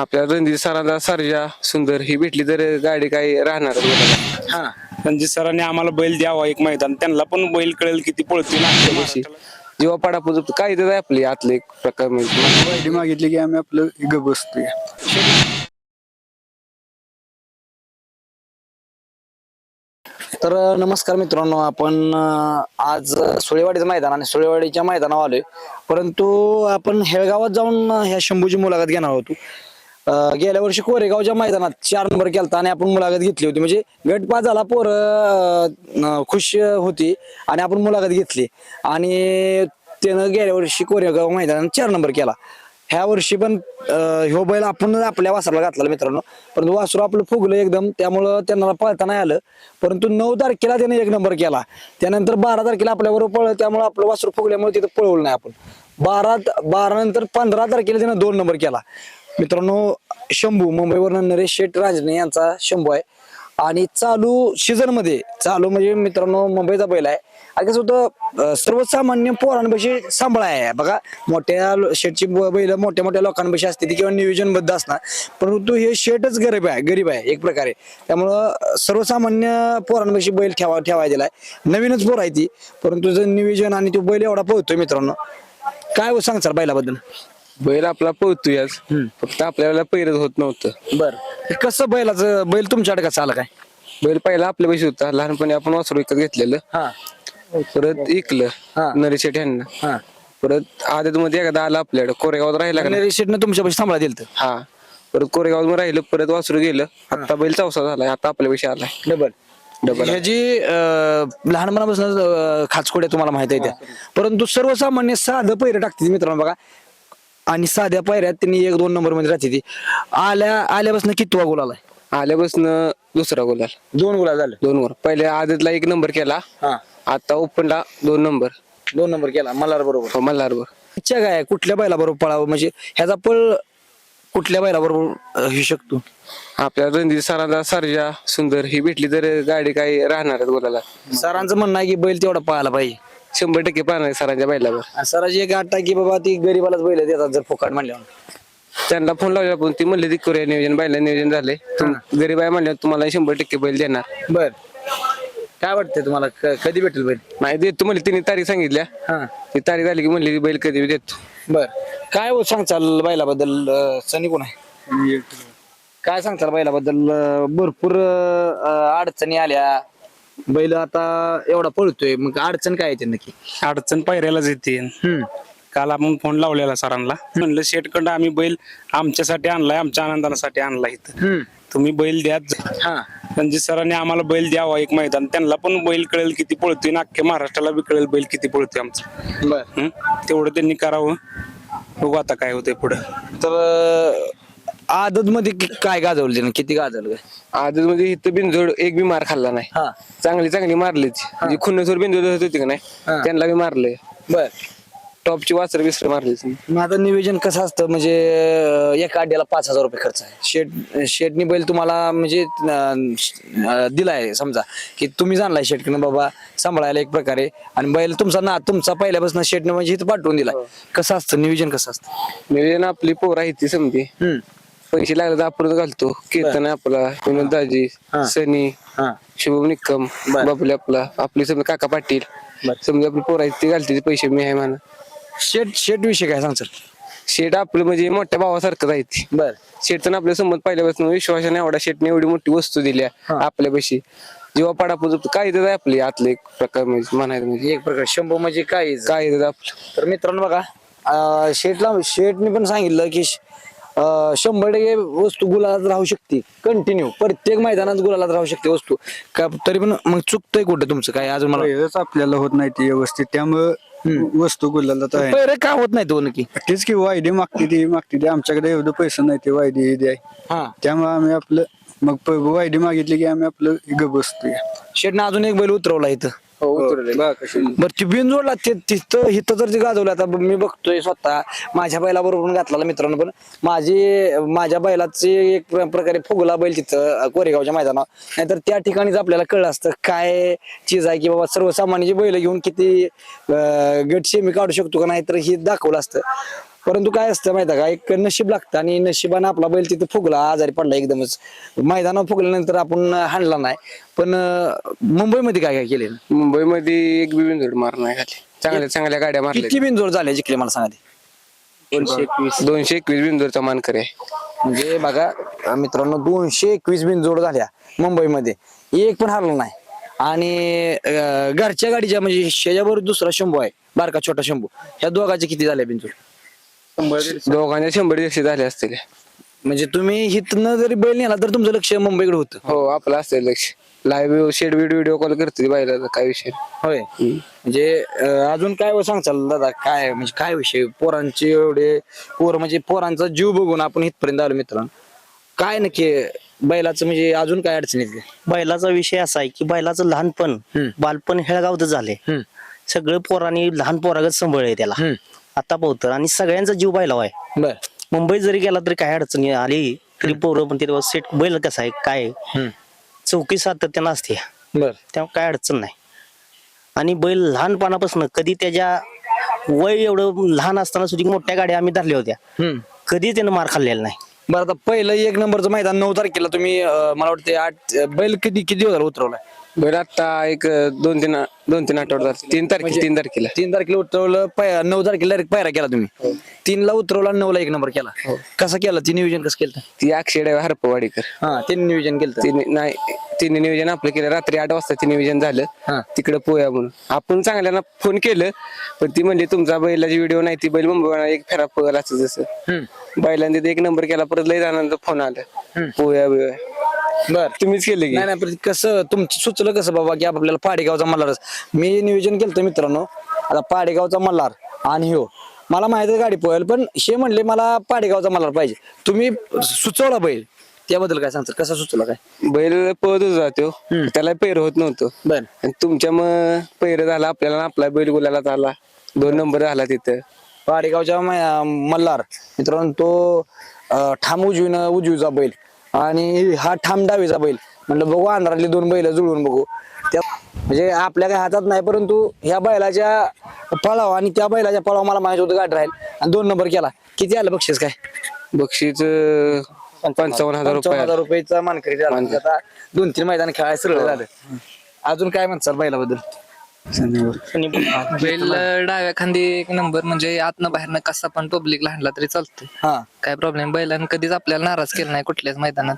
आपल्या रणजित सरांचा सर्जा सुंदर ही भेटली तर गाडी काही राहणार हा. रणजित सरांनी आम्हाला बैल द्यावा एक मैदान. त्यांना पण बैल कळेल किती पळतोय वर्षी जेव्हा पडापूज काय देत आपली आतले एक प्रकार म्हणजे? वायडी मागितली की आम्ही आपलं ग बसतोय. तर अ, नमस्कार मित्रांनो आपण अ, आज अ, सुळेवाडीचं मैदान आणि सुळेवाडीच्या मैदानावर आलोय. परंतु आपण हेळगावात जाऊन अ, ह्या शंभूची मुलाखत घेणार होतो. गेल्या वर्षी कोरेगावच्या मैदानात चार नंबर केलता आणि आपण मुलाखत घेतली होती. म्हणजे गट पास झाला पोर खुश होती आणि आपण मुलाखत घेतली. आणि त्यानं गेल्या वर्षी कोरेगाव मैदानात चार नंबर केला. ह्या वर्षी पण अं, ह्यो बैल आपण आपल्या वासराला घातला मित्रांनो. परंतु वासरू आपलं फुगलं एकदम त्यामुळं त्यांना पळता नाही आलं. परंतु नऊ तारखेला त्याने एक नंबर केला. त्यानंतर बारा तारखेला आपल्याबरोबर पळलं त्यामुळे आपलं वासरू फुगल्यामुळे तिथं पळवलं नाही आपण. बारा बारा नंतर पंधरा तारखेला त्यानं दोन नंबर केला. मित्रांनो शंभू मुंबईवरून नरेश शेठ राजने यांचा शंभू आहे. आणि चालू सीझनमध्ये चालू म्हणजे मित्रांनो मुंबईचा बैल आहे. आणि कसं होतं सर्वसामान्य पोरांपाशी सांभाळ आहे. बघा मोठ्या लो- शेटची ब- बैल मोठ्या मोठ्या लोकांपाशी असते ती किंवा नियोजनबद्ध असणार. परंतु हे शेटच गरीब आहे गरीब आहे एक प्रकारे. त्यामुळं सर्वसामान्य पोरांपाशी बैल ठेवा ठेवाय आहे. नवीनच पोर आहे ती. परंतु जर नियोजन आणि तो बैल एवढा पोहतोय मित्रांनो काय हो सांगचाल बैलाबद्दल? बैल आपला पळतोय आज. फक्त आपल्याला पैरच होत नव्हतं. बर. कसं बैलाचं बैल तुमच्याकडे कसं आलं काय? बैल पहिला आपल्या पैसे होता. लहानपणी आपण वासरू विकत घेतलेलं. हा. परत हा. इकलं नरेश यांना. हा. परत आदत मध्ये एकदा आला आपल्याकडे. कोरेगावात राहिला का नाही? शेटनं तुमच्यापाशी सांभाळा दिलं हा. परत कोरेगावात मध्ये राहिलं परत वासरू गेलं. आता बैल चौसा झालाय. आता आपल्या पैसे आलाय. डबल. डबल ह्याची अं, लहानपणापासून अं, खाचकोड्या तुम्हाला माहीत आहे त्या. परंतु सर्वसामान्य साधं पैर टाकते मित्रांनो बघा. आणि साध्या पायऱ्यात त्यांनी एक दोन नंबरमध्ये राहते ती. आल्या आल्यापासून कितवा गोल आलाय? आल्यापासून दुसरा गोलाल दोन गोला झाले. दोन वर पहिले आदतला एक नंबर केला. हा. आता ओपनला दोन नंबर. दोन नंबर केला. मल्हार बरोबर. मल्हारवर इच्छा काय आहे? कुठल्या बैला बरोबर पळावं? म्हणजे ह्याचा पळ कुठल्या बैला बरोबर घेऊ शकतो? आपल्या रणजित सरांचा सर्जा सुंदर. ही भेटली तर गाडी काही राहणार गोलाला. सरांचं म्हणणं आहे की बैल तेवढा पळायला पाहिजे. शंभर टक्के पाहणार सरांच्या बैलावर. आणि सराची एक आठ की बाबा ती गरीबालाच बैल देतात जर फुकाट म्हणल्यावर. त्यांना फोन लावला पण ती म्हणले ती करूया नियोजन बैला नियोजन झाले तुम- गरीब आहे म्हणले तुम्हाला शंभर टक्के बैल देणार. बर. काय वाटतंय तुम्हाला? क- कधी भेटेल बैल? नाही देतो म्हणले तिने तारीख सांगितल्या. हा. ती तारीख झाली की म्हणली बैल कधी देतो. बर. काय हो सांगचाल बैलाबद्दल? अं, सनी कोण आहे? काय सांगताल बैलाबद्दल? अं, भरपूर अं, अडचणी आल्या. बैल आता एवढा पळतोय मग अडचण काय येते नक्की? अडचण पायऱ्यालाच येते. हम्म. काल आपण फोन लावलेला सरांना. म्हणलं शेटकडं आम्ही बैल आमच्यासाठी आणलाय आमच्या आनंदासाठी आणलाय इथं. हम्म. तुम्ही बैल द्या हा. रणजित सरांनी आम्हाला बैल द्यावा एक मैदान. त्यांना पण बैल कळेल किती पळतोय ना अख्ख्या महाराष्ट्राला बी कळेल बैल किती पळतोय आमचं. बर. हं? तेवढं त्यांनी करावं. बघू आता काय होतंय पुढं. तर आदत मध्ये काय गाजवलं त्यानं किती गाजवलं काय? आदत मध्ये इथं बिनजोड एक बी मार खाल्ला नाही. हा. चांगली चांगली मारलीच म्हणजे खुन्नसवर बिनजोड होती का हा. नाही त्यांना बी मारले बर. टॉपची वासर बिसर मारलीच मग आता नियोजन कसं असतं? म्हणजे अं, एका अड्ड्याला पाच हजार रुपये खर्च आहे. शेट शेटनी बैल तुम्हाला म्हणजे अं, अं, दिलाय समजा की तुम्ही जाणलाय शेटकडनं बाबा सांभाळायला एक प्रकारे. आणि बैल तुमचा ना तुमचा पहिल्यापासून शेटने म्हणजे इथं पाठवून दिलाय. कसं असतं? नियोजन कसं असतं? नियोजन आपली पोर आहे ती हम्म. पैसे लागले तर आपण घालतो. कीर्तन आपला विनोद दाजी हा. सनी हा. शुभम निक्कम बर. बाबुले आपला आपली समजा काका पाटील. बर. समजा आपली पोर आहे ती घालते ते पैसे मी आहे म्हणा. शेट शेट विषय काय सांगचाल शेट आपलं म्हणजे मोठ्या भावासारखंच आहे बर. शेटचं आपल्या समज पहिल्यापासून विश्वासाने एवढा शेटने एवढी मोठी वस्तू दिल्या आपल्यापाशी. जेव्हा पडापूज काय देत आपली आतले एक प्रकार म्हणजे म्हणायचं म्हणजे. एक प्रकार शंभर म्हणजे काय काय देत आपलं. तर मित्रांनो बघा अं, शेटला शेटने पण सांगितलं की श- शंभर टक्के वस्तू गुलालात राहू शकते. कंटिन्यू प्रत्येक मैदानात गुलालात राहू शकते वस्तू. का तरी पण मग चुकतंय कुठं तुमचं? काय अजून मला पहिलंच आपल्याला होत नाही ती व्यवस्थित. त्यामुळं वस्तू गुलाला तर आहे. पहिलं का होत नाही तो नक्की तेच की वायदी मागते ती मागते ती. आमच्याकडे एवढं पैसे नाही ते वायदी हे द्याय हा. त्यामुळे आम्ही आपलं मग प- वायदी मागितली की आम्ही आपलं ग बसतोय. शेटने अजून एक बैल उतरवला इथं. बघा कशी बरं ती बिन जोडला ते तिथं हिथं तर ते गाजवलं आता मी बघतोय स्वतः माझ्या बैलाबरोबर पण घातलेला मित्रांनो पण. माझी माझ्या बैलाचे एक प्र- प्रकारे फुगला बैल तिथं कोरेगावच्या मैदानावर. नाहीतर त्या ठिकाणीच आपल्याला कळलं असतं काय चीज आहे की बाबा सर्वसामान्य बैल घेऊन किती गट शेमी काढू शकतो का नाही तर हे दाखवलं असतं. परंतु काय असतं माहिती आहे का? एक नशीब लागतं आणि नशिबानं आपला बैल तिथे फुगला आजारी पडला एकदमच. मैदानावर फुगल्यानंतर आपण हाणला नाही. पण मुंबईमध्ये काय काय केले मुंबईमध्ये एक बी बिंदूड मार नाही खाली चांगल्या चांगल्या गाड्या मारल्या किती बिनजोड झाले जिंकले मला सांगा ते. दोनशे एकवीस. दोनशे एकवीस बिंदूरचा मानकर आहे. म्हणजे बघा मित्रांनो दोनशे एकवीस बिनजोड झाल्या मुंबईमध्ये. एक पण हरला नाही. आणि अं, घरच्या गाडीच्या म्हणजे शेजाबरोबर दुसरा शंभू आहे. बारका छोटा शंभू. ह्या दोघांचे किती झाले बिनजोड? दोघांच्या शंभर दिवशी झाले असतील. म्हणजे तुम्ही हिथनं जरी बैल नेला तर तुमचं लक्ष मुंबईकडे होतं. हो आपलं असेल लक्ष. लाईव्ह शेड व्हिडिओ कॉल करते बायला काय विषय? होय. म्हणजे अं, अजून काय व सांगचाल दादा? काय म्हणजे काय विषय? पोरांचे एवढे पोर म्हणजे पोरांचा जीव बघून आपण इथपर्यंत आलो मित्रांनो. काय नक्की बैलाचं म्हणजे अजून काय अडचण येते? बैलाचा विषय असा आहे की बैलाचं लहानपण हम्म. बालपण हेळगावत झाले. सगळं पोरांनी लहान पोरागत सांभाळले त्याला. आता पोहतं आणि सगळ्यांचा जीव बैलाव आहे बर. मुंबईत जरी गेला तरी काय अडचणी आली तरी पोरं पण तिथे सेट बैल कसा आहे काय आहे? चौकी सातत्यानं असते. बर. त्यामुळे काय अडचण नाही. आणि बैल लहानपणापासून कधी त्याच्या वय एवढं लहान असताना सुद्धा मोठ्या गाड्या आम्ही धरल्या होत्या. हम्म. कधी त्यानं मार खाल्लेला नाही. बरं आता पहिलं एक नंबरचं मैदान नऊ तारखेला तुम्ही अं, मला वाटते आठ बैल किती किती दिवसाला उतरवलाय? बरं आता एक दोन तीन दोन तीन आठवडे. तीन तारखे तीन तारखेला. तीन तारखेला उतरवलं पै- नऊ तारखेला direct पायरा केला तुम्ही. तीनला उतरवला नऊ ला एक नंबर केला. कसं केलं? ती नियोजन कसं केलं? ती अक्षय हरपवाडीकर. हा तीन नियोजन केलं तिने नाही तिने नियोजन आपलं केलं. रात्री आठ वाजता ते नियोजन हा. झालं तिकडे पोया म्हणून. आपण चांगल्यानं फोन केलं पण ती म्हणली तुमचा बैलाची व्हिडिओ नाही ती बैल मुंबईला एक फेरा पगल असं जसं. बैलांनी तिथे एक नंबर केला परत लई जणांचा फोन आला. पोया बिया. बर. तुम्हीच केलं की. नाही नाही पण कसं तुमचं सुचलं कसं बाबा की आपल्याला पाडेगावचा मल्हारच. मी नियोजन केलं मित्रांनो. आता पाडेगावचा मल्हार आणि हो मला माहिती आहे गाडी पोहेल पण हे म्हणले मला पाडेगावचा मल्हार पाहिजे. तुम्ही सुचवला बैल. त्याबद्दल काय सांगतात कसं सुचवला काय? बैल पळत होता तो त्याला पैर होत नव्हतं. बर. आणि तुमच्या मग पैर झाला आपल्याला आपला बैल गुलाला झाला दोन नंबर झाला तिथं. पाडेगावच्या मल्हार. मित्रांनो तो ठाम उजवीनं उजवीचा बैल. आणि हा ठाम डावीचा बैल. म्हणलं बघू अंधारातले दोन बैल जुळून बघू. त्या म्हणजे आपल्या काही हातात नाही परंतु ह्या बैलाच्या पळाव आणि त्या बैलाच्या पळाव मला माहिती होतं गाठ राहील. आणि दोन नंबर केला. किती आलं बक्षीस काय? बक्षीस पंचावन्न हजार रुपये हजार. रुपयाचा मानकरी झाला. आता दोन तीन मैदान खेळायला सरळ झालं. अजून काय म्हणसाल बैलाबद्दल? बैल डाव्या खांदी एक नंबर म्हणजे आतनं बाहेरनं कसा पण पब्लिकला हाणला तरी चालतो हा. काय प्रॉब्लेम बैलानं कधीच आपल्याला नाराज केला नाही कुठल्याच मैदानात.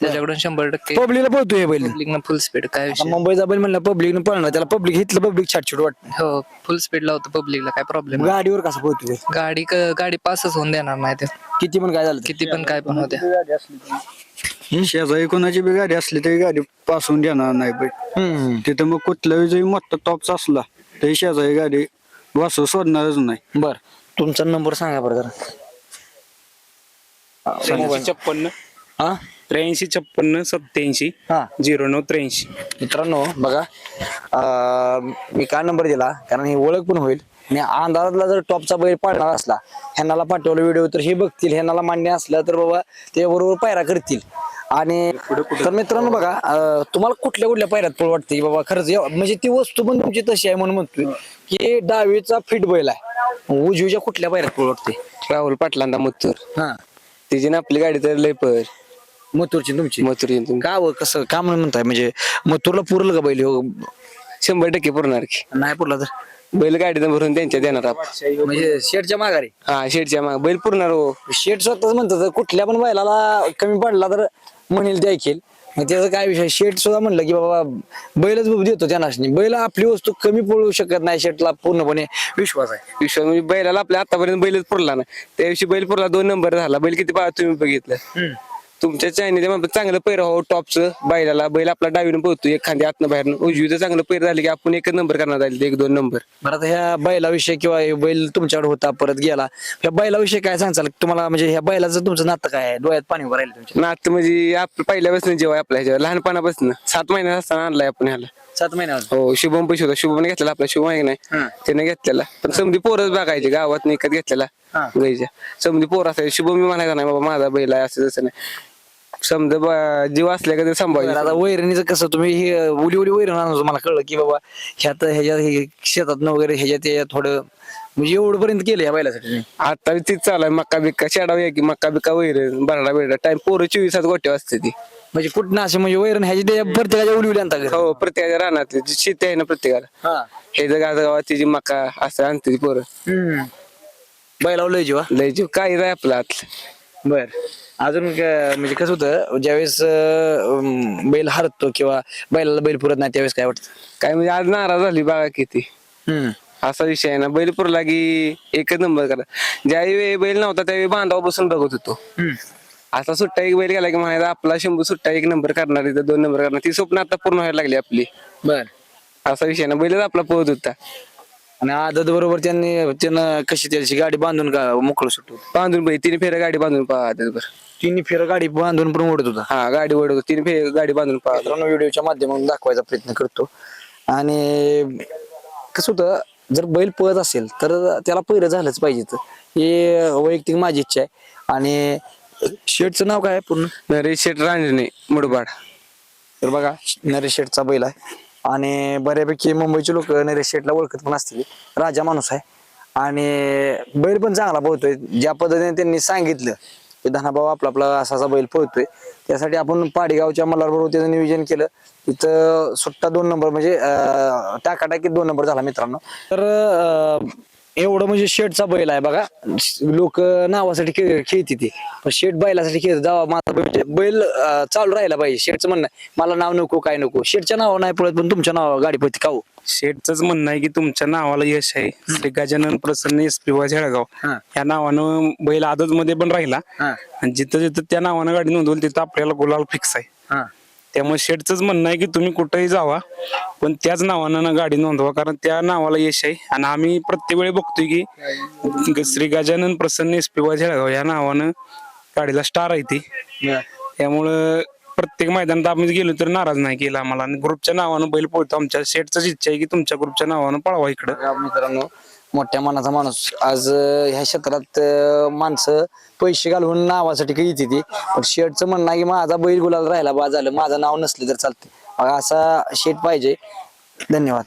त्याच्याकडून शंभर टक्के पब्लिकला पळतोय हे बैल. पब्लिकनं फुल स्पीड काय विषय. मुंबईचा बैल म्हणलं पब्लिकनं पळणार त्याला पब्लिक हिथलं पब्लिक छाटछूट वाटत. हो फुल स्पीड लावतो पब्लिकला काय प्रॉब्लेम गाडीवर कसं पळतोय गाडी क- गाडी पासच होऊन देणार नाही ते. किती पण काय झालं. किती पण काय पण होत्या शेजारी कोणाची बी गाडी असली तरी गाडी पासून देणार नाही हम्म. तिथं मग कुठलाही जरी मोठा टॉपचा असला तरी शेजारी गाडी वासू सोडणारच नाही. बर. तुमचा नंबर सांगा बरं जरा. त्र्याऐंशी छप्पन्न. हा? त्र्याऐंशी छप्पन्न सत्याऐंशी हा. झिरो नऊ त्र्याऐंशी. मित्रांनो बघा अं, मी का नंबर दिला कारण ही ओळख पण होईल. आणि अंधारातला जर टॉपचा बैल पाळणार असला ह्यांनाला पाठवलं व्हिडिओ तर हे बघतील. ह्यांनाला मान्य असलं तर बाबा ते बरोबर पायरा करतील. आणि तर मित्रांनो बघा अं, तुम्हाला कुठल्या कुठल्या पायऱ्यात पळ वाटते की बाबा खरंच एव- म्हणजे ती वस्तू पण तुमची तशी आहे म्हणून म्हणतोय की डावीचा फिट बैल आहे. उजवीच्या कुठल्या पायऱ्यात पळ वाटते? राहुल पाटलांदा मथुर. हा. तिची ना आपली गाडी तर लय पर मथुरची तुमची? मथुर येईन तुम्ही का व कसं का म्हणून म्हणताय? म्हणजे मथुरला पुरलं का बैल हो? शंभर टक्के पुरणार की. नाही पुरला तर? बैल गाडीनं भरून त्यांच्या देणार आपण. म्हणजे शेडच्या माघारी? हा शेडच्या माग बैल पुरणार हो. शेट स्वतःच म्हणतात तर कुठल्या पण बैलाला कमी पडला तर म्हणेल ते ऐकेल मग त्याचा काय विषय? शेट सुद्धा म्हणलं की बाबा बैलच देतो त्या नाशनी. बैल आपली वस्तू कमी पडू शकत नाही शेटला पूर्णपणे. विश्वास आहे. विश्वास म्हणजे बैलाला आपल्या आतापर्यंत बैलच पुरला ना त्या दिवशी बैल पुरला दोन नंबर झाला. बैल किती पाहा तुम्ही बघितलं तुमच्या चायनीचे मग चांगलं पैर हो टॉपचं. बैलाला बैल आपला डावीनं पोहतो एक खांदी आतनं बाहेरनं. उजवीचं चांगलं पैर झालं की आपण एकच नंबर करणार आले एक दोन नंबर. बरं आता ह्या बैलाविषयी किंवा हे बैल तुमच्याकडे होता परत गेला. ह्या बैलाविषयी काय सांगचाल तुम्हाला म्हणजे ह्या बैलाचं तुमचं नातं काय आहे? डोळ्यात पाणी उभं राहिलं तुमच्या. नात म्हणजे आपलं पहिल्यापासून जेव्हा आपल्या ह्याच्यावर लहानपणापासून. सात महिन्यात असताना आणलाय आपण ह्याला. सात महिन्यावर हो शुभम पैसे होता. शुभमने घेतलेला आपला शुभम आहे की नाही? त्याने घेतलेला. पण समधी पोरच बघायचे गावात निकत घेतलेला. गाईच्या समधी पोर असायचे. शुभम मी म्हणायचा नाही बाबा माझा बैल आहे असं तसं नाही. समजा ब- जीव असल्या का ते बरं, सांभाळायचं आता वैरणीचं कसं तुम्ही हे उली उली वैरण आणून मला कळलं की बाबा ह्यात ह्याच्यात हे शेतात वगैरे ह्याच्यात याच्यात थोडं म्हणजे एवढं पर्यंत केलं या बैलासाठी तुम्ही. आता बी तीच चालू आहे मक्का बिक्का शेडाव की मक्का बिक्का वैर बरडा बिरडा टाइम पोरं चोवीसात गोट्या असते ती. म्हणजे कुठं असे म्हणजे वैरण ह्याची त्या प्रत्येकाच्या उली उली आणता घरी. हो प्रत्येकाच्या रानात शेती आहे ना प्रत्येकाला. हा. हे जर गावात तिची मका असं आणते ती पोरं. हम्म. बैलावर लय जीवा लय जीव काय आहे आपला आतलं. बर. अजून क- म्हणजे कसं होतं ज्यावेळेस अं, बैल हरतो किंवा बैलाला बैल पुरत नाही त्यावेळेस काय वाटतं? काय म्हणजे आज नाराज झाली बघा किती. हम्म. असा विषय आहे ना बैल पुरला की एकच नंबर करा. ज्यावेळी बैल नव्हता त्यावेळी बांधावा बसून बघत होतो. हम्म. आता सुट्टा एक बैल गेला की म्हणायचा आपला शंभू सुट्टा एक नंबर करणार इथं दोन नंबर करणार. ती स्वप्न आता पूर्ण व्हायला लागली आपली. बर. असा विषय आहे ना बैलच आपला पोहत होता. आणि आदत बरोबर त्यांनी त्यानं कशी त्याची गाडी बांधून का मोकळं सुटतो बांधून बैल तीन फेऱ्या गाडी बांधून पहा तिन्ही फेर गाडी बांधून पण ओढत होता. हा गाडी ओढतो तीन फेर गाडी बांधून पहा. व्हिडिओच्या माध्यमातून दाखवायचा प्रयत्न करतो. आणि कसं होतं जर बैल पळत असेल तर त्याला पहिलं झालंच पाहिजे तर हे वैयक्तिक माझी इच्छा आहे. आणि शेटचं नाव काय पूर्ण? नरेश शेठ रांजणे मुडबाड. तर बघा नरेश शेठचा बैल आहे. आणि बऱ्यापैकी मुंबईचे लोक नरेश शेठला ओळखत पण असतील. राजा माणूस आहे. आणि बैल पण चांगला पोहतोय ज्या पद्धतीने त्यांनी सांगितलं की धनाभाऊ आपला आपला असा असा बैल पोहतोय त्यासाठी आपण पाडेगावच्या मल्हारबरोबर त्याचं नियोजन केलं. तिथं सुट्टा दोन नंबर म्हणजे अं, टाकाटाकीत दोन नंबर झाला मित्रांनो. तर अं, एवढं म्हणजे शेटचा बैल आहे बघा. लोक नावासाठी खेळ खेळते ते. पण शेट बैलासाठी खेळ जावा माझा बैल बैल अं, चालू राहिला पाहिजे. शेटचं म्हणणं आहे, मला नाव नको काय नको. शेटच्या नावावर नाही पळत पण तुमच्या नावावर गाडी पळते का हो? शेठच म्हणणं आहे की तुमच्या नावाला यश आहे. Shri Gajanan Prasanna S P Y Jalgaon हा. या नावानं बैल आदत मध्ये पण राहिला. हा. आणि जिथं जिथं त्या नावानं गाडी नोंदवली तिथं आपल्याला गुलाल फिक्स आहे. त्यामुळे शेठच म्हणणं आहे की तुम्ही कुठेही जावा पण त्याच नावानं ना गाडी नोंदवा कारण त्या नावाला यश आहे. आणि आम्ही प्रत्येक वेळी बघतोय की Shri Gajanan Prasanna S P Y Jalgaon या नावानं गाडीला स्टार आहे ती. त्यामुळं प्रत्येक मैदानात आम्ही गेलो तर नाराज नाही केला आम्हाला. आणि ग्रुपच्या नावानं बैल पळतो. आमच्या शेठच इच्छा आहे की तुमच्या ग्रुपच्या नावानं पळवा इकडं. मित्रांनो मोठ्या मनाचा माणूस. आज अं, ह्या क्षेत्रात अं, माणसं पैसे घालून नावासाठी काही येते ती. पण शेठचं म्हणणं आहे की माझा बैल गुलाल राहिला बा झालं. माझं नाव नसलं तर चालते असा शेट पाहिजे. धन्यवाद.